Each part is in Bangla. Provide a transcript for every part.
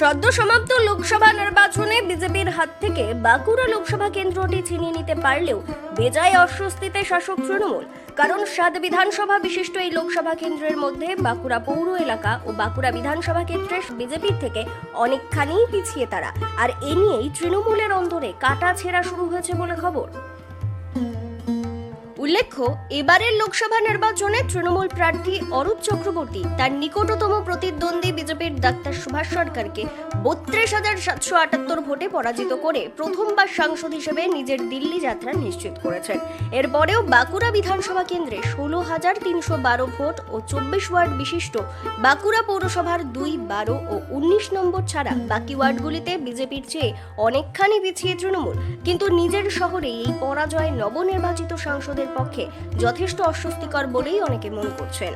সদ্য সমাপ্ত লোকসভা নির্বাচনে বিজেপির হাত থেকে বাঁকুড়া লোকসভা কেন্দ্রটি ছিনিয়ে নিতে পারলেও বেজায় অস্বস্তিতে শাসক তৃণমূল। কারণ সাত বিধানসভা বিশিষ্ট এই লোকসভা কেন্দ্রের মধ্যে বাঁকুড়া পৌর এলাকা ও বাঁকুড়া বিধানসভা ক্ষেত্রে বিজেপির থেকে অনেকখানি পিছিয়ে তারা। আর এ নিয়েই তৃণমূলের অন্তরে কাটা ছেঁড়া শুরু হয়েছে বলে খবর। উল্লেখ্য, এবারের লোকসভা নির্বাচনে তৃণমূল প্রার্থী অরূপ চক্রবর্তী তার নিকটতম প্রতিদ্বন্দ্বী বিজেপির ডাক্তার সুভাষ সরকারকে বত্রিশ হাজার সাতশো আটাত্তর ভোটে পরাজিত করে প্রথমবার সাংসদ হিসেবে নিজের দিল্লি যাত্রা নিশ্চিত করেছেন। এরপরেও বাঁকুড়া বিধানসভা কেন্দ্রে ষোলো হাজার তিনশো বারো ভোট ও চব্বিশ ওয়ার্ড বিশিষ্ট বাঁকুড়া পৌরসভার দুই, বারো ও উনিশ নম্বর ছাড়া বাকি ওয়ার্ডগুলিতে বিজেপির চেয়ে অনেকখানি পিছিয়ে তৃণমূল। কিন্তু নিজের শহরে এই পরাজয় নবনির্বাচিত সাংসদের পক্ষে যথেষ্ট অস্বস্তিকর বলেই অনেকে মনে করছেন।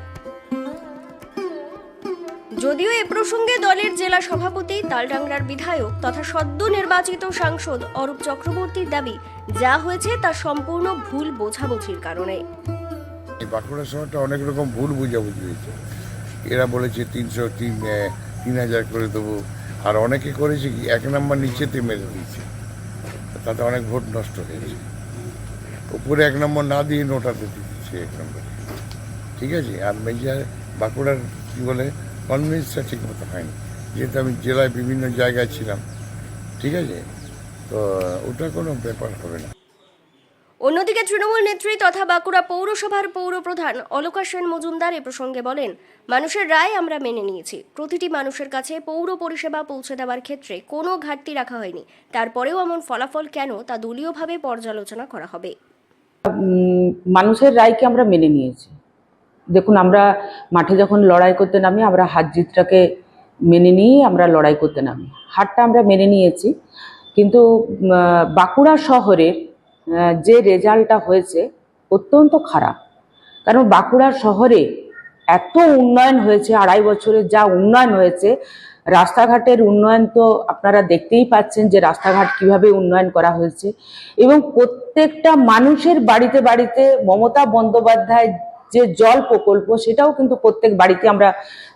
যদিও এ প্রসঙ্গে দলের জেলা সভাপতি, তালডাংরার বিধায়ক তথা সদ্য নির্বাচিত সাংসদ অরূপ চক্রবর্তীর দাবি, যা হয়েছে তা সম্পূর্ণ ভুল বোঝাবুঝির কারণে। বাঁকুড়া শহরটা অনেক রকম ভুল বুঝাবুঝি হয়েছে। এরা বলেছে তিনশো তিন তিন হাজার করে দেবো। আর অনেকে করেছে কি, এক নম্বর নিচেতে মেরে দিয়েছে। তাতে অনেক ভোট নষ্ট হয়েছে। উপরে এক নম্বর না দিয়ে নোটাতে দিচ্ছে এক নম্বর। ঠিক আছে? আর মেজার বাঁকুড়ার কী বলে, কনভিন্সটা ঠিক মতো হয়নি। যেহেতু আমি জেলায় বিভিন্ন জায়গায় ছিলাম। ঠিক আছে? তো ওটা কোনো ব্যাপার হবে না। অন্যদিকে তৃণমূল নেত্রী তথা বাঁকুড়া পৌরসভার পৌর প্রধান অলকা সেন মজুমদার এ প্রসঙ্গে বলেন, মানুষের রায় আমরা মেনে নিয়েছি। প্রতিটি মানুষের কাছে পৌর পরিষেবা পৌঁছে দেওয়ার ক্ষেত্রে কোনো ঘাটতি রাখা হয়নি। তারপরেও এমন ফলাফল কেন তা দলীয়ভাবে পর্যালোচনা করা হবে। মানুষের রায়কে আমরা মেনে নিয়েছি। দেখুন, আমরা মাঠে যখন লড়াই করতে নামি, আমরা হার জিতটাকে মেনে নিয়েই আমরা লড়াই করতে নামি। হারটা আমরা মেনে নিয়েছি, কিন্তু বাঁকুড়া শহরের যে রেজাল্টটা হয়েছে অত্যন্ত খারাপ। কারণ বাঁকুড়া শহরে এত উন্নয়ন হয়েছে, আড়াই বছরে যা উন্নয়ন হয়েছে রাস্তাঘাটের উন্নয়ন তো আপনারা দেখতেই পাচ্ছেন যে রাস্তাঘাট কীভাবে উন্নয়ন করা হয়েছে। এবং প্রত্যেকটা মানুষের বাড়িতে বাড়িতে মমতা বন্দ্যোপাধ্যায় যে জল প্রকল্প, সেটাও কিন্তু প্রত্যেক বাড়িতে আমরা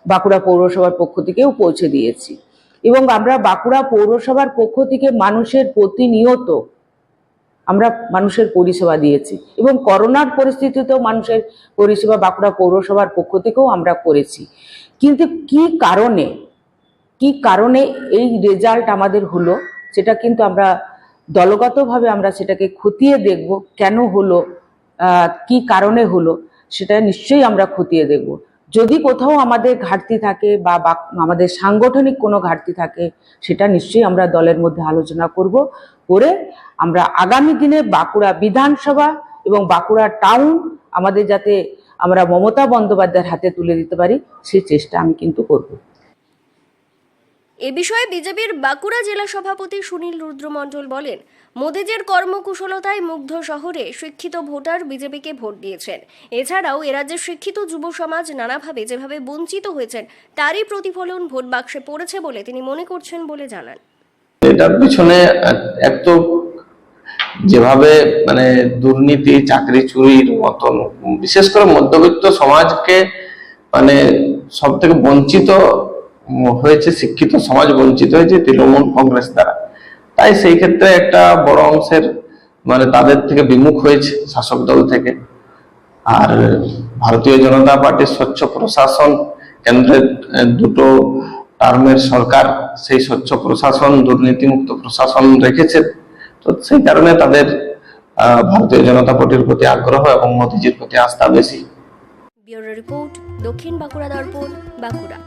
বাঁকুড়া পৌরসভার পক্ষ থেকেও পৌঁছে দিয়েছি। এবং আমরা বাঁকুড়া পৌরসভার পক্ষ থেকে মানুষের প্রতিনিয়ত আমরা মানুষের পরিষেবা দিয়েছি। এবং করোনার পরিস্থিতিতেও মানুষের পরিষেবা বাঁকুড়া পৌরসভার পক্ষ থেকেও আমরা করেছি। কিন্তু কি কারণে কি কারণে এই রেজাল্ট আমাদের হলো, সেটা কিন্তু আমরা দলগতভাবে আমরা সেটাকে খতিয়ে দেখব, কেন হলো কি কারণে হলো, সেটা নিশ্চয়ই আমরা খতিয়ে দেখব। যদি কোথাও আমাদের ঘাটতি থাকে বা- আমাদের সাংগঠনিক কোনো ঘাটতি থাকে, সেটা নিশ্চয়ই আমরা দলের মধ্যে আলোচনা করব। করে আমরা আগামী দিনে বাঁকুড়া বিধানসভা এবং বাঁকুড়া টাউন আমাদের যাতে আমরা মমতা বন্দ্যোপাধ্যায়ের হাতে তুলে দিতে পারি সেই চেষ্টা আমি কিন্তু করব। এ বিষয়ে বিজেপির বাঁকুড়া জেলা সভাপতি সুনীল রুদ্রমণ্ডল বলেন, মোদিজের কর্মকুশলতায় মুগ্ধ শহরে শিক্ষিত ভোটার বিজেপিকে ভোট দিয়েছেন। এছাড়াও এরাজ্যের শিক্ষিত যুব সমাজ নানাভাবে যেভাবে বঞ্চিত হয়েছেন, তারই প্রতিফলন ভোট বাক্সে পড়েছে বলে তিনি মনে করছেন বলে জানান। এটার পিছনে এক- তো যেভাবে মানে দুর্নীতি, চাকরি চুরির মতন, বিশেষ করে মধ্যবিত্ত সমাজকে মানে সব থেকে বঞ্চিত হয়েছে শিক্ষিত সমাজ বঞ্চিত হয়েছে তৃণমূল কংগ্রেস দ্বারা। তাই সেই ক্ষেত্রে একটা বড় অংশের মানে তাদের থেকে বিমুখ হয়েছে শাসক দল থেকে। আর ভারতীয় জনতা পার্টির স্বচ্ছ প্রশাসন কেন্দ্রের দুটো টার্মের সরকার সেই স্বচ্ছ প্রশাসন, দুর্নীতিমুক্ত প্রশাসন রেখেছে। তো সেই কারণে তাদের ভারতীয় জনতা পার্টির প্রতি আগ্রহ এবং মোদিজির প্রতি আস্থা বেশি। রিপোর্ট দক্ষিণ বাঁকুড়া দর্পণ, বাঁকুড়া।